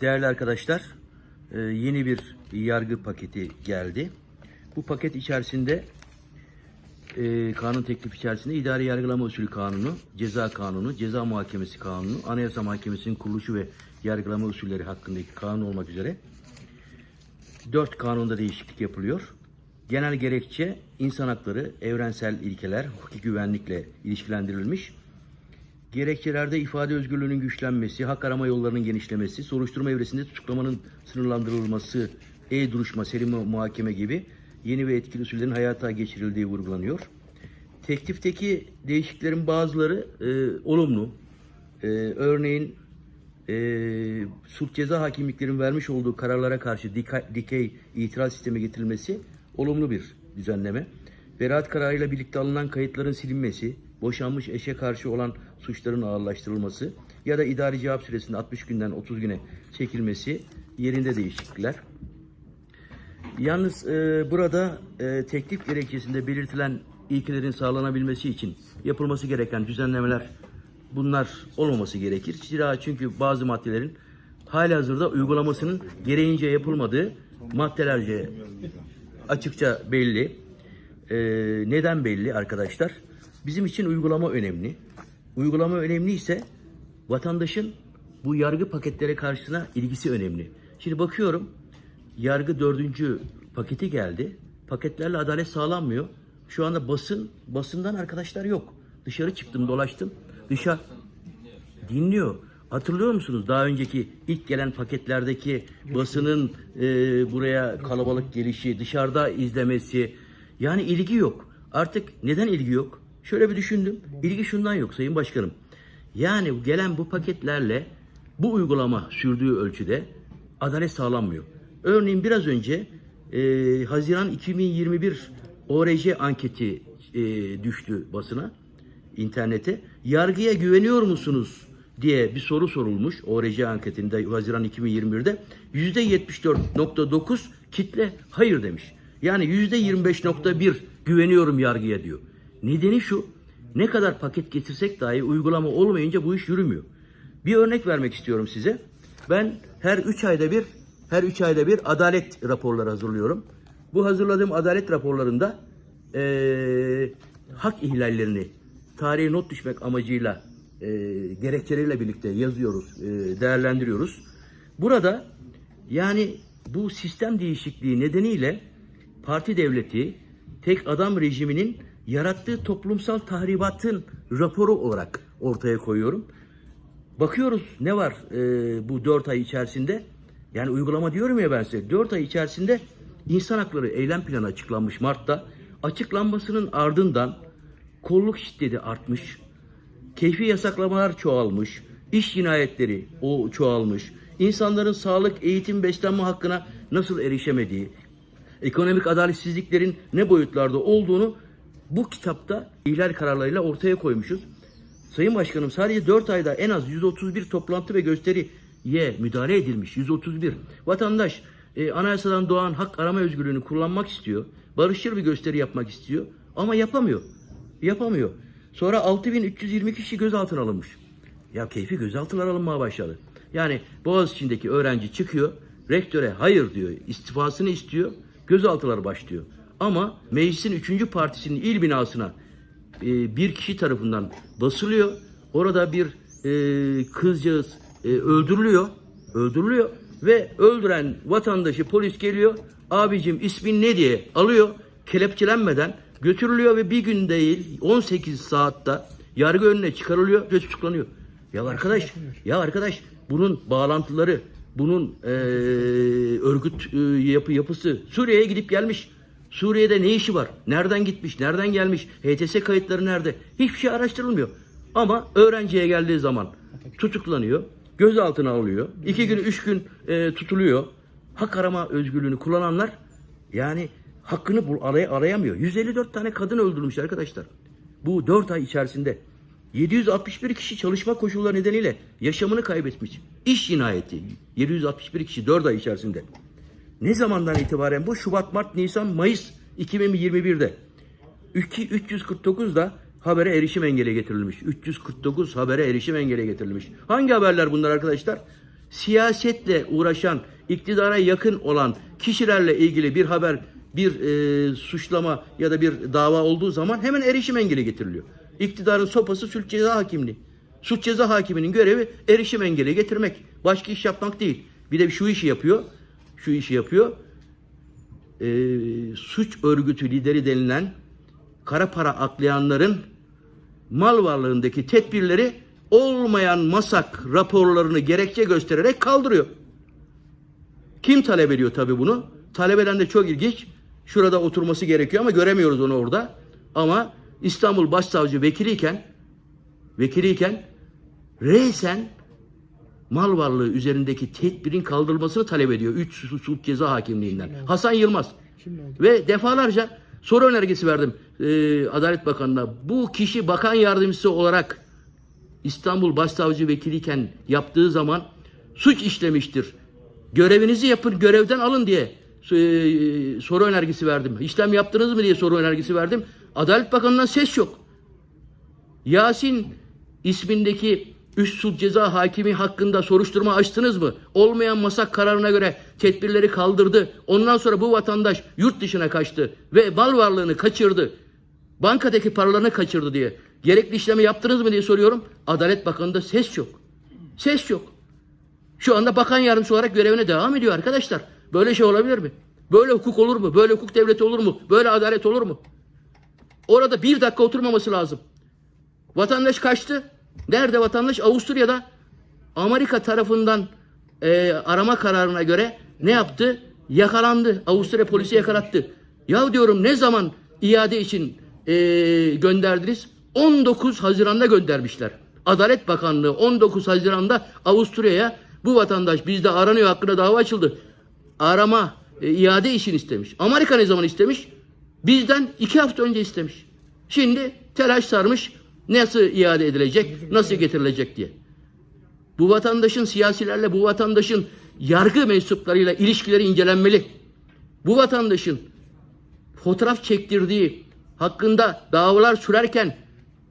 Değerli arkadaşlar, e, yeni bir yargı paketi geldi. Bu paket içerisinde e, kanun teklifi içerisinde idari yargılama usulü kanunu, ceza kanunu, ceza muhakemesi kanunu, anayasa mahkemesinin kuruluşu ve yargılama usulleri hakkındaki kanun olmak üzere dört kanunda değişiklik yapılıyor. Genel gerekçe insan hakları, evrensel ilkeler, hukuki güvenlikle ilişkilendirilmiş. Gerekçelerde ifade özgürlüğünün güçlenmesi, hak arama yollarının genişlemesi, soruşturma evresinde tutuklamanın sınırlandırılması, e-duruşma, seri mu- muhakeme gibi yeni ve etkili usullerin hayata geçirildiği vurgulanıyor. Teklifteki değişikliklerin bazıları e, olumlu. E, örneğin e, suç ceza hakimliklerin vermiş olduğu kararlara karşı dika- dikey itiraz sistemi getirilmesi olumlu bir düzenleme. Beraat kararıyla birlikte alınan kayıtların silinmesi, boşanmış eşe karşı olan suçların ağırlaştırılması ya da idari cevap süresinin 60 günden 30 güne çekilmesi yerinde değişiklikler. Yalnız e, burada e, teklif gerekçesinde belirtilen ilkelerin sağlanabilmesi için yapılması gereken düzenlemeler bunlar olmaması gerekir. Zira çünkü bazı maddelerin halihazırda uygulamasının gereğince yapılmadığı maddelerce açıkça belli. E, neden belli arkadaşlar? Bizim için uygulama önemli. Uygulama önemli ise vatandaşın bu yargı paketlere karşısına ilgisi önemli. Şimdi bakıyorum yargı dördüncü paketi geldi. Paketlerle adalet sağlanmıyor. Şu anda basın, basından arkadaşlar yok. Dışarı çıktım dolaştım. Dışarı dinliyor. Hatırlıyor musunuz daha önceki ilk gelen paketlerdeki basının e, buraya kalabalık gelişi, dışarıda izlemesi. Yani ilgi yok. Artık neden ilgi yok? Şöyle bir düşündüm. İlgi şundan yok Sayın Başkanım. Yani gelen bu paketlerle bu uygulama sürdüğü ölçüde adalet sağlanmıyor. Örneğin biraz önce e, Haziran 2021 ORC anketi e, düştü basına, internete. Yargıya güveniyor musunuz diye bir soru sorulmuş ORC anketinde Haziran 2021'de. %74.9 kitle hayır demiş. Yani %25.1 güveniyorum yargıya diyor. Nedeni şu, ne kadar paket getirsek dahi uygulama olmayınca bu iş yürümüyor. Bir örnek vermek istiyorum size. Ben her 3 ayda bir her 3 ayda bir adalet raporları hazırlıyorum. Bu hazırladığım adalet raporlarında eee, hak ihlallerini tarihe not düşmek amacıyla eee gerekçeleriyle birlikte yazıyoruz, eee, değerlendiriyoruz. Burada yani bu sistem değişikliği nedeniyle parti devleti tek adam rejiminin yarattığı toplumsal tahribatın raporu olarak ortaya koyuyorum. Bakıyoruz ne var e, bu dört ay içerisinde. Yani uygulama diyorum ya ben size. Dört ay içerisinde insan hakları eylem planı açıklanmış Mart'ta. Açıklanmasının ardından kolluk şiddeti artmış. Keyfi yasaklamalar çoğalmış. iş cinayetleri o çoğalmış. İnsanların sağlık, eğitim, beslenme hakkına nasıl erişemediği, ekonomik adaletsizliklerin ne boyutlarda olduğunu bu kitapta ihlal kararlarıyla ortaya koymuşuz. Sayın Başkanım sadece 4 ayda en az 131 toplantı ve gösteriye müdahale edilmiş. 131. Vatandaş e, anayasadan doğan hak arama özgürlüğünü kullanmak istiyor. Barışçıl bir gösteri yapmak istiyor ama yapamıyor. Yapamıyor. Sonra 6320 kişi gözaltına alınmış. Ya keyfi gözaltılar alınmaya başladı. Yani Boğaziçi'ndeki öğrenci çıkıyor, rektöre hayır diyor, istifasını istiyor, gözaltılar başlıyor. Ama meclisin 3. partisinin il binasına e, bir kişi tarafından basılıyor. Orada bir e, kızcağız e, öldürülüyor. Öldürülüyor ve öldüren vatandaşı polis geliyor. Abicim ismin ne diye alıyor. Kelepçelenmeden götürülüyor ve bir gün değil 18 saatte yargı önüne çıkarılıyor ve tutuklanıyor. Ya arkadaş, ya arkadaş bunun bağlantıları, bunun e, örgüt e, yapı yapısı Suriye'ye gidip gelmiş. Suriye'de ne işi var? Nereden gitmiş? Nereden gelmiş? HTS kayıtları nerede? Hiçbir şey araştırılmıyor. Ama öğrenciye geldiği zaman tutuklanıyor. Gözaltına alıyor. iki gün, üç gün e, tutuluyor. Hak arama özgürlüğünü kullananlar yani hakkını bul, aray- arayamıyor. 154 tane kadın öldürmüş arkadaşlar. Bu 4 ay içerisinde. 761 kişi çalışma koşulları nedeniyle yaşamını kaybetmiş. İş cinayeti. 761 kişi 4 ay içerisinde. Ne zamandan itibaren bu? Şubat, Mart, Nisan, Mayıs 2021'de. 2 349 da habere erişim engeli getirilmiş. 349 habere erişim engeli getirilmiş. Hangi haberler bunlar arkadaşlar? siyasetle uğraşan, iktidara yakın olan kişilerle ilgili bir haber, bir e, suçlama ya da bir dava olduğu zaman hemen erişim engeli getiriliyor. İktidarın sopası suç ceza hakimliği. Suç ceza hakiminin görevi erişim engeli getirmek. Başka iş yapmak değil. Bir de şu işi yapıyor. Şu işi yapıyor. Ee, suç örgütü lideri denilen kara para aklayanların mal varlığındaki tedbirleri olmayan masak raporlarını gerekçe göstererek kaldırıyor. Kim talep ediyor tabii bunu? Talep eden de çok ilginç. Şurada oturması gerekiyor ama göremiyoruz onu orada. Ama İstanbul Başsavcı vekiliyken vekiliyken reysen mal varlığı üzerindeki tedbirin kaldırılmasını talep ediyor. 3 suç ceza hakimliğinden. Hasan Yılmaz. Ve defalarca soru önergesi verdim e, Adalet Bakanı'na. Bu kişi bakan yardımcısı olarak İstanbul Başsavcı vekiliyken yaptığı zaman suç işlemiştir. Görevinizi yapın, görevden alın diye e, soru önergesi verdim. İşlem yaptınız mı diye soru önergesi verdim. Adalet Bakanı'ndan ses yok. Yasin ismindeki üst suç ceza hakimi hakkında soruşturma açtınız mı? Olmayan masak kararına göre tedbirleri kaldırdı. Ondan sonra bu vatandaş yurt dışına kaçtı ve mal varlığını kaçırdı. Bankadaki paralarını kaçırdı diye. Gerekli işlemi yaptınız mı diye soruyorum. Adalet Bakanı'nda ses yok. Ses yok. Şu anda bakan yardımcısı olarak görevine devam ediyor arkadaşlar. Böyle şey olabilir mi? Böyle hukuk olur mu? Böyle hukuk devleti olur mu? Böyle adalet olur mu? Orada bir dakika oturmaması lazım. Vatandaş kaçtı. Nerede vatandaş? Avusturya'da. Amerika tarafından e, arama kararına göre ne yaptı? Yakalandı. Avusturya polisi yakalattı. Ya diyorum ne zaman iade için e, gönderdiniz? 19 Haziran'da göndermişler. Adalet Bakanlığı 19 Haziran'da Avusturya'ya bu vatandaş bizde aranıyor hakkında dava açıldı. Arama e, iade için istemiş. Amerika ne zaman istemiş? Bizden iki hafta önce istemiş. Şimdi telaş sarmış. Nasıl iade edilecek, nasıl getirilecek diye. Bu vatandaşın siyasilerle, bu vatandaşın yargı mensuplarıyla ilişkileri incelenmeli. Bu vatandaşın fotoğraf çektirdiği hakkında davalar sürerken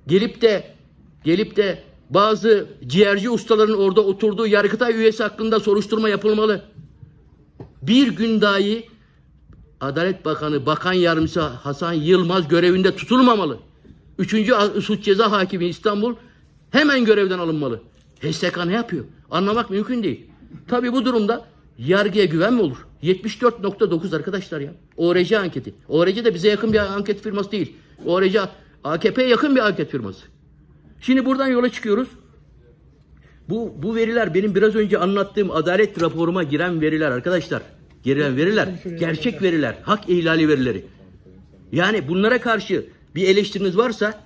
gelip de gelip de bazı ciğerci ustaların orada oturduğu Yargıtay üyesi hakkında soruşturma yapılmalı. Bir gün dahi Adalet Bakanı, Bakan Yardımcısı Hasan Yılmaz görevinde tutulmamalı. Üçüncü suç ceza hakimi İstanbul hemen görevden alınmalı. HSK ne yapıyor? Anlamak mümkün değil. Tabii bu durumda yargıya güven mi olur? 74.9 arkadaşlar ya. ORC anketi. ORC de bize yakın bir anket firması değil. ORC AKP'ye yakın bir anket firması. Şimdi buradan yola çıkıyoruz. Bu, bu veriler benim biraz önce anlattığım adalet raporuma giren veriler arkadaşlar. Giren veriler. Gerçek veriler. Hak ihlali verileri. Yani bunlara karşı bir eleştiriniz varsa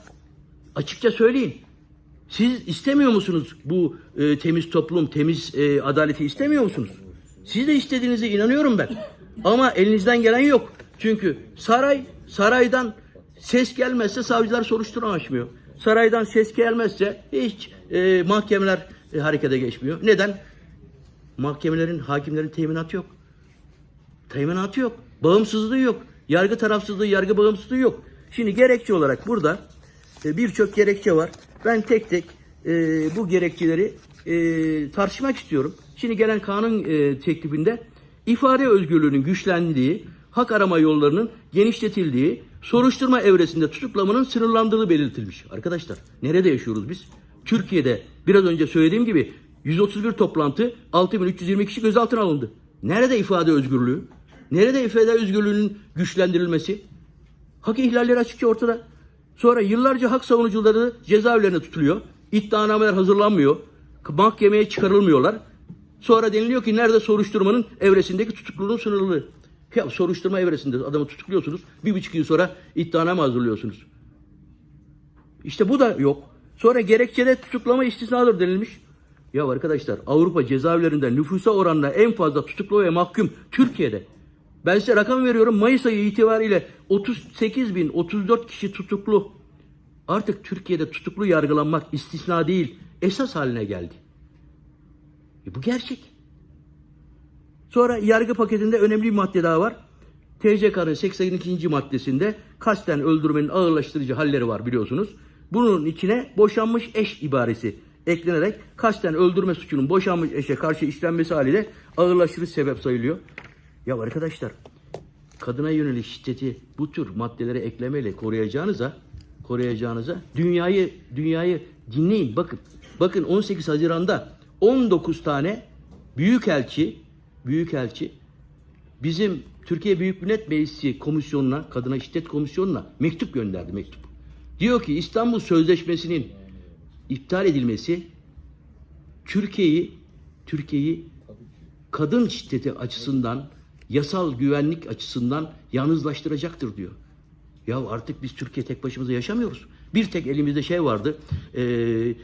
açıkça söyleyin. Siz istemiyor musunuz bu e, temiz toplum, temiz e, adaleti istemiyor musunuz? Siz de istediğinize inanıyorum ben. Ama elinizden gelen yok. Çünkü saray, saraydan ses gelmezse savcılar soruşturma açmıyor. Saraydan ses gelmezse hiç e, mahkemeler e, harekete geçmiyor. Neden? Mahkemelerin, hakimlerin teminatı yok. Teminatı yok. Bağımsızlığı yok. Yargı tarafsızlığı, yargı bağımsızlığı yok. Şimdi gerekçe olarak burada e, birçok gerekçe var. Ben tek tek e, bu gerekçeleri e, tartışmak istiyorum. Şimdi gelen kanun teklifinde ifade özgürlüğünün güçlendiği, hak arama yollarının genişletildiği, soruşturma evresinde tutuklamanın sınırlandırıldığı belirtilmiş. Arkadaşlar nerede yaşıyoruz biz? Türkiye'de biraz önce söylediğim gibi 131 toplantı 6320 kişi gözaltına alındı. Nerede ifade özgürlüğü? Nerede ifade özgürlüğünün güçlendirilmesi? Hak ihlalleri açıkça ortada. Sonra yıllarca hak savunucuları cezaevlerine tutuluyor. İddianameler hazırlanmıyor. Mahkemeye çıkarılmıyorlar. Sonra deniliyor ki nerede soruşturmanın evresindeki tutukluluğun sınırlılığı. Ya soruşturma evresinde adamı tutukluyorsunuz. Bir buçuk yıl sonra iddianame hazırlıyorsunuz. İşte bu da yok. Sonra gerekçede tutuklama istisnadır denilmiş. Ya arkadaşlar Avrupa cezaevlerinde nüfusa oranla en fazla tutuklu ve mahkum Türkiye'de. Ben size rakam veriyorum. Mayıs ayı itibariyle 38 bin 34 kişi tutuklu. Artık Türkiye'de tutuklu yargılanmak istisna değil, esas haline geldi. E bu gerçek. Sonra yargı paketinde önemli bir madde daha var. TCK'nın 82. maddesinde kasten öldürmenin ağırlaştırıcı halleri var biliyorsunuz. Bunun içine boşanmış eş ibaresi eklenerek kasten öldürme suçunun boşanmış eşe karşı işlenmesi haliyle ağırlaştırıcı sebep sayılıyor. Ya arkadaşlar kadına yönelik şiddeti bu tür maddelere eklemeyle koruyacağınıza koruyacağınıza dünyayı dünyayı dinleyin bakın. Bakın 18 Haziran'da 19 tane büyükelçi büyükelçi bizim Türkiye Büyük Millet Meclisi komisyonuna, kadına şiddet komisyonuna mektup gönderdi mektup. Diyor ki İstanbul Sözleşmesi'nin iptal edilmesi Türkiye'yi Türkiye'yi kadın şiddeti açısından, yasal güvenlik açısından yalnızlaştıracaktır diyor. Ya artık biz Türkiye tek başımıza yaşamıyoruz. Bir tek elimizde şey vardı, e,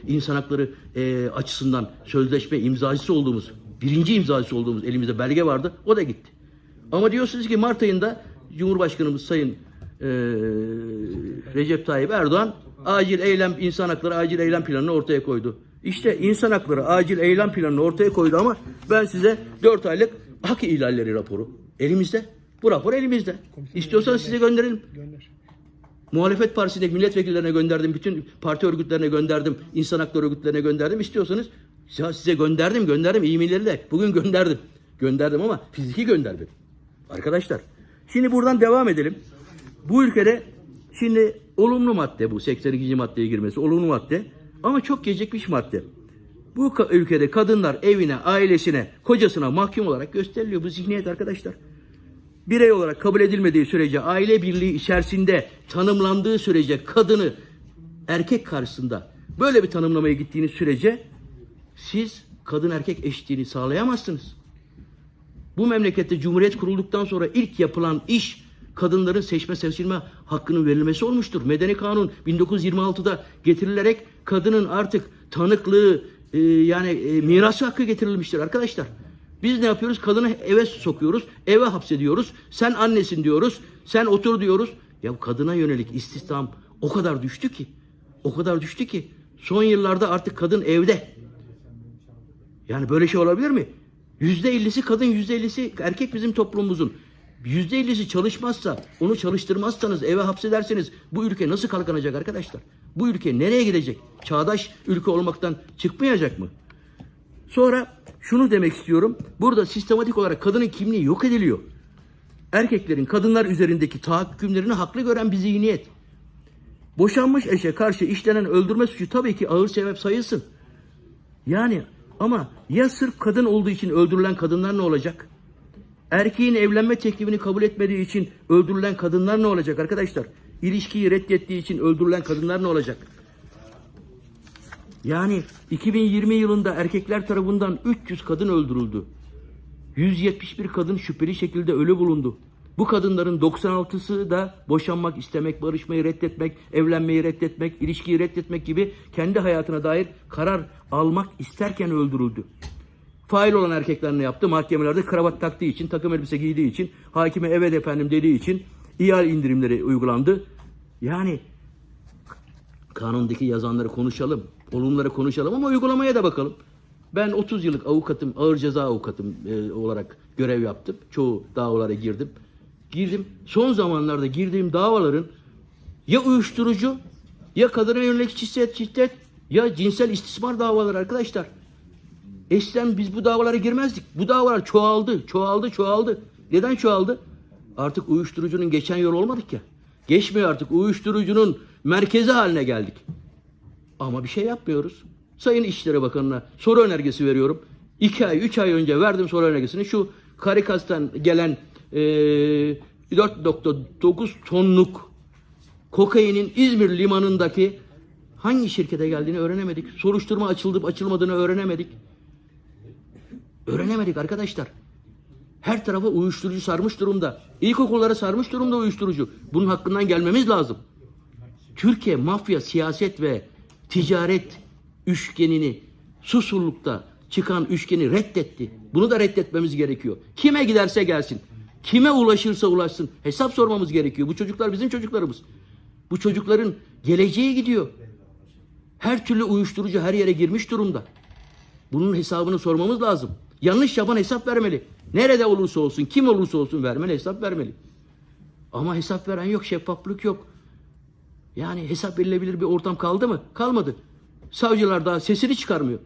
insan hakları e, açısından sözleşme imzacısı olduğumuz, birinci imzacısı olduğumuz elimizde belge vardı, o da gitti. Ama diyorsunuz ki Mart ayında Cumhurbaşkanımız Sayın e, Recep Tayyip Erdoğan acil eylem, insan hakları acil eylem planını ortaya koydu. İşte insan hakları acil eylem planını ortaya koydu ama ben size 4 aylık hak ihlalleri raporu elimizde. Bu rapor elimizde. İstiyorsanız size gönderelim. Gönder. Muhalefet partisindeki milletvekillerine gönderdim. Bütün parti örgütlerine gönderdim. insan hakları örgütlerine gönderdim. İstiyorsanız size gönderdim gönderdim. e-mailleri de bugün gönderdim. Gönderdim ama fiziki gönderdim. Arkadaşlar şimdi buradan devam edelim. Bu ülkede şimdi olumlu madde bu 82. maddeye girmesi olumlu madde ama çok gecikmiş madde. Bu ülkede kadınlar evine, ailesine, kocasına mahkum olarak gösteriliyor bu zihniyet arkadaşlar birey olarak kabul edilmediği sürece aile birliği içerisinde tanımlandığı sürece kadını erkek karşısında böyle bir tanımlamaya gittiğiniz sürece siz kadın erkek eşitliğini sağlayamazsınız. Bu memlekette Cumhuriyet kurulduktan sonra ilk yapılan iş kadınların seçme seçilme hakkının verilmesi olmuştur. Medeni Kanun 1926'da getirilerek kadının artık tanıklığı e, yani e, miras hakkı getirilmiştir arkadaşlar. Biz ne yapıyoruz? Kadını eve sokuyoruz, eve hapsediyoruz. Sen annesin diyoruz, sen otur diyoruz. Ya kadına yönelik istihdam o kadar düştü ki, o kadar düştü ki son yıllarda artık kadın evde. Yani böyle şey olabilir mi? Yüzde ellisi kadın, yüzde ellisi erkek bizim toplumumuzun. Yüzde ellisi çalışmazsa, onu çalıştırmazsanız, eve hapsederseniz bu ülke nasıl kalkınacak arkadaşlar? Bu ülke nereye gidecek? Çağdaş ülke olmaktan çıkmayacak mı? Sonra şunu demek istiyorum. Burada sistematik olarak kadının kimliği yok ediliyor. Erkeklerin kadınlar üzerindeki tahakkümlerini haklı gören bir zihniyet. Boşanmış eşe karşı işlenen öldürme suçu tabii ki ağır sebep sayılsın. Yani ama ya sırf kadın olduğu için öldürülen kadınlar ne olacak? Erkeğin evlenme teklifini kabul etmediği için öldürülen kadınlar ne olacak arkadaşlar? İlişkiyi reddettiği için öldürülen kadınlar ne olacak? Yani 2020 yılında erkekler tarafından 300 kadın öldürüldü. 171 kadın şüpheli şekilde ölü bulundu. Bu kadınların 96'sı da boşanmak istemek, barışmayı reddetmek, evlenmeyi reddetmek, ilişkiyi reddetmek gibi kendi hayatına dair karar almak isterken öldürüldü. Fail olan erkekler ne yaptı? Mahkemelerde kravat taktığı için, takım elbise giydiği için, hakime evet efendim dediği için ihale indirimleri uygulandı. Yani kanundaki yazanları konuşalım, olumları konuşalım ama uygulamaya da bakalım. Ben 30 yıllık avukatım, ağır ceza avukatım e, olarak görev yaptım. Çoğu davalara girdim. Girdim. Son zamanlarda girdiğim davaların ya uyuşturucu, ya kadına yönelik şiddet, şiddet, ya cinsel istismar davaları arkadaşlar. Eskiden biz bu davalara girmezdik. Bu davalar çoğaldı, çoğaldı, çoğaldı. Neden çoğaldı? Artık uyuşturucunun geçen yol olmadık ya. Geçmiyor artık. Uyuşturucunun merkezi haline geldik. Ama bir şey yapmıyoruz. Sayın İçişleri Bakanı'na soru önergesi veriyorum. İki ay, üç ay önce verdim soru önergesini. Şu Karikas'tan gelen e, 4.9 tonluk kokainin İzmir limanındaki hangi şirkete geldiğini öğrenemedik. Soruşturma açıldı açılmadığını öğrenemedik. Öğrenemedik arkadaşlar. Her tarafa uyuşturucu sarmış durumda. İlkokullara sarmış durumda uyuşturucu. Bunun hakkından gelmemiz lazım. Türkiye mafya, siyaset ve ticaret üçgenini susurlukta çıkan üçgeni reddetti. Bunu da reddetmemiz gerekiyor. Kime giderse gelsin. Kime ulaşırsa ulaşsın. Hesap sormamız gerekiyor. Bu çocuklar bizim çocuklarımız. Bu çocukların geleceği gidiyor. Her türlü uyuşturucu her yere girmiş durumda. Bunun hesabını sormamız lazım. Yanlış yapan hesap vermeli. Nerede olursa olsun, kim olursa olsun vermeli, hesap vermeli. Ama hesap veren yok, şeffaflık yok. Yani hesap verilebilir bir ortam kaldı mı? Kalmadı. Savcılar daha sesini çıkarmıyor.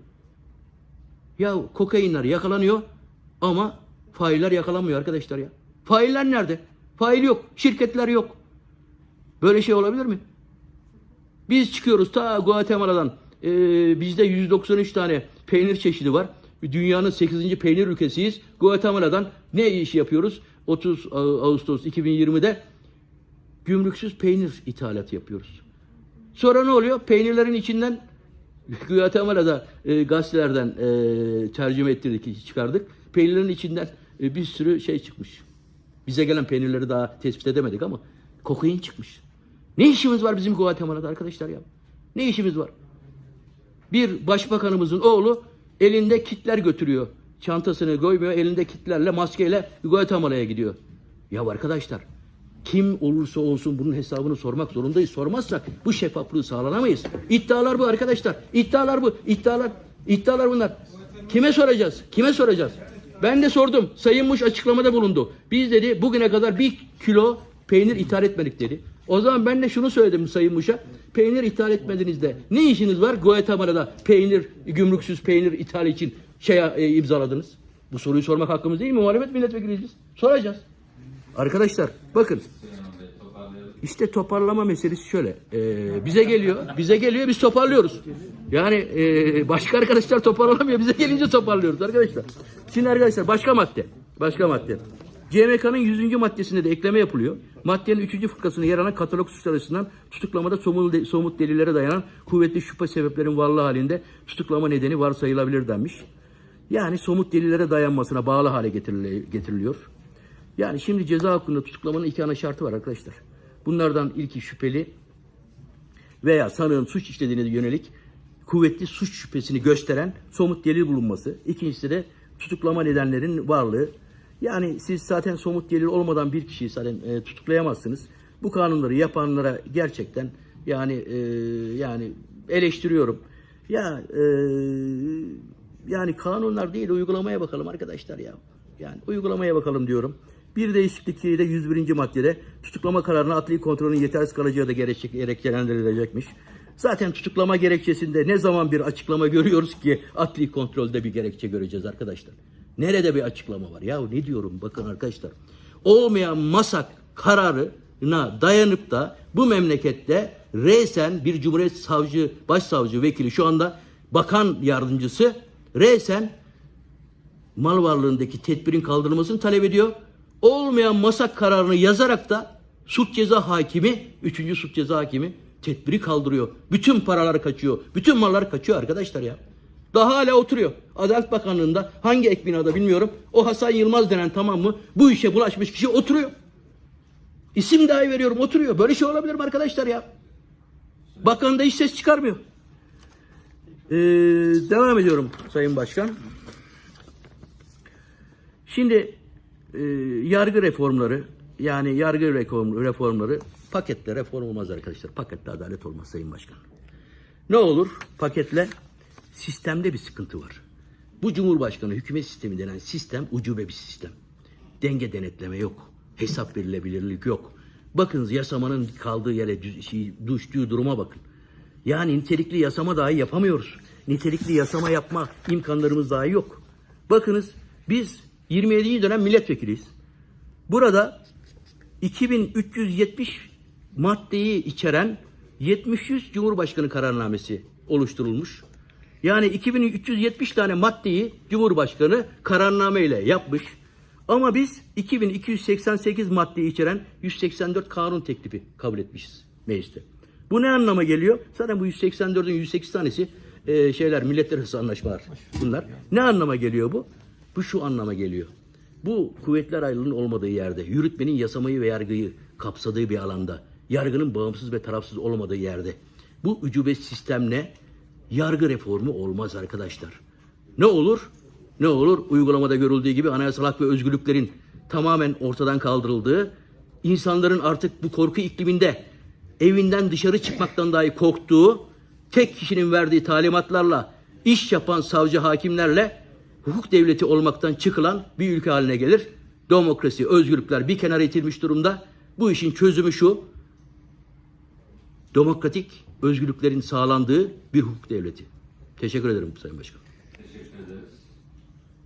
Ya kokainler yakalanıyor ama failler yakalanmıyor arkadaşlar ya. Failler nerede? Fail yok. Şirketler yok. Böyle şey olabilir mi? Biz çıkıyoruz ta Guatemala'dan. Ee, bizde 193 tane peynir çeşidi var. Dünyanın 8. peynir ülkesiyiz. Guatemala'dan ne işi yapıyoruz? 30 Ağustos 2020'de gümrüksüz peynir ithalatı yapıyoruz. Sonra ne oluyor? Peynirlerin içinden Guatemala'da e, gazetelerden e, tercüme ettirdik, çıkardık. Peynirlerin içinden e, bir sürü şey çıkmış. Bize gelen peynirleri daha tespit edemedik ama kokain çıkmış. Ne işimiz var bizim Guatemala'da arkadaşlar ya? Ne işimiz var? Bir başbakanımızın oğlu elinde kitler götürüyor. Çantasını koymuyor, elinde kitlerle, maskeyle Guatemala'ya gidiyor. Ya arkadaşlar, kim olursa olsun bunun hesabını sormak zorundayız. Sormazsak bu şeffaflığı sağlanamayız. İddialar bu arkadaşlar. İddialar bu. İddialar, iddialar bunlar. Kime soracağız? Kime soracağız? Ben de sordum. Sayın Muş açıklamada bulundu. Biz dedi bugüne kadar bir kilo peynir ithal etmedik dedi. O zaman ben de şunu söyledim Sayın Muş'a. Peynir ithal etmediniz de ne işiniz var Guatemala'da peynir, gümrüksüz peynir ithal için şey e, imzaladınız? Bu soruyu sormak hakkımız değil mi? Muhalefet milletvekiliyiz biz. Soracağız. Arkadaşlar bakın işte toparlama meselesi şöyle. Ee, bize geliyor, bize geliyor, biz toparlıyoruz. Yani e, başka arkadaşlar toparlamıyor, bize gelince toparlıyoruz arkadaşlar. Şimdi arkadaşlar başka madde, başka madde. CMK'nın 100. maddesinde de ekleme yapılıyor. Maddenin 3. fıkrasında yer alan katalog suçlar açısından tutuklamada somut, delillere dayanan kuvvetli şüphe sebeplerin varlığı halinde tutuklama nedeni varsayılabilir denmiş. Yani somut delillere dayanmasına bağlı hale getirili- getiriliyor. Yani şimdi ceza hakkında tutuklamanın iki ana şartı var arkadaşlar. Bunlardan ilki şüpheli veya sanığın suç işlediğine yönelik kuvvetli suç şüphesini gösteren somut delil bulunması. İkincisi de tutuklama nedenlerinin varlığı. Yani siz zaten somut delil olmadan bir kişiyi zaten e, tutuklayamazsınız. Bu kanunları yapanlara gerçekten yani e, yani eleştiriyorum. Ya e, yani kanunlar değil uygulamaya bakalım arkadaşlar ya. Yani uygulamaya bakalım diyorum. Bir değişiklik de 101. maddede tutuklama kararına adli kontrolün yetersiz kalacağı da gerekçe, gerekçelendirilecekmiş. Zaten tutuklama gerekçesinde ne zaman bir açıklama görüyoruz ki adli kontrolde bir gerekçe göreceğiz arkadaşlar. Nerede bir açıklama var? Ya ne diyorum bakın arkadaşlar. Olmayan masak kararına dayanıp da bu memlekette resen bir cumhuriyet savcı, başsavcı vekili şu anda bakan yardımcısı resen mal varlığındaki tedbirin kaldırılmasını talep ediyor. Olmayan masak kararını yazarak da suç ceza hakimi, üçüncü suç ceza hakimi tedbiri kaldırıyor. Bütün paralar kaçıyor. Bütün mallar kaçıyor arkadaşlar ya. Daha hala oturuyor. Adalet Bakanlığı'nda hangi ek binada bilmiyorum. O Hasan Yılmaz denen tamam mı? Bu işe bulaşmış kişi oturuyor. İsim dahi veriyorum oturuyor. Böyle şey olabilir mi arkadaşlar ya? Bakan da hiç ses çıkarmıyor. Ee, devam ediyorum Sayın Başkan. Şimdi e, yargı reformları yani yargı reform, reformları paketle reform olmaz arkadaşlar. Paketle adalet olmaz Sayın Başkan. Ne olur paketle sistemde bir sıkıntı var. Bu Cumhurbaşkanı hükümet sistemi denen sistem ucube bir sistem. Denge denetleme yok. Hesap verilebilirlik yok. Bakınız yasamanın kaldığı yere şey, düştüğü duruma bakın. Yani nitelikli yasama dahi yapamıyoruz. Nitelikli yasama yapma imkanlarımız dahi yok. Bakınız biz 27. dönem milletvekiliyiz. Burada 2370 maddeyi içeren 73 Cumhurbaşkanı kararnamesi oluşturulmuş. Yani 2370 tane maddeyi Cumhurbaşkanı kararname ile yapmış. Ama biz 2288 maddeyi içeren 184 kanun teklifi kabul etmişiz mecliste. Bu ne anlama geliyor? Zaten bu 184'ün 108 tanesi e, şeyler milletler arası anlaşmalar bunlar. Ne anlama geliyor bu? Bu şu anlama geliyor. Bu kuvvetler ayrılığının olmadığı yerde, yürütmenin yasamayı ve yargıyı kapsadığı bir alanda, yargının bağımsız ve tarafsız olmadığı yerde, bu ücube sistemle yargı reformu olmaz arkadaşlar. Ne olur? Ne olur? Uygulamada görüldüğü gibi anayasal hak ve özgürlüklerin tamamen ortadan kaldırıldığı, insanların artık bu korku ikliminde evinden dışarı çıkmaktan dahi korktuğu, tek kişinin verdiği talimatlarla iş yapan savcı hakimlerle hukuk devleti olmaktan çıkılan bir ülke haline gelir. Demokrasi, özgürlükler bir kenara itilmiş durumda. Bu işin çözümü şu. demokratik özgürlüklerin sağlandığı bir hukuk devleti. Teşekkür ederim Sayın Başkan.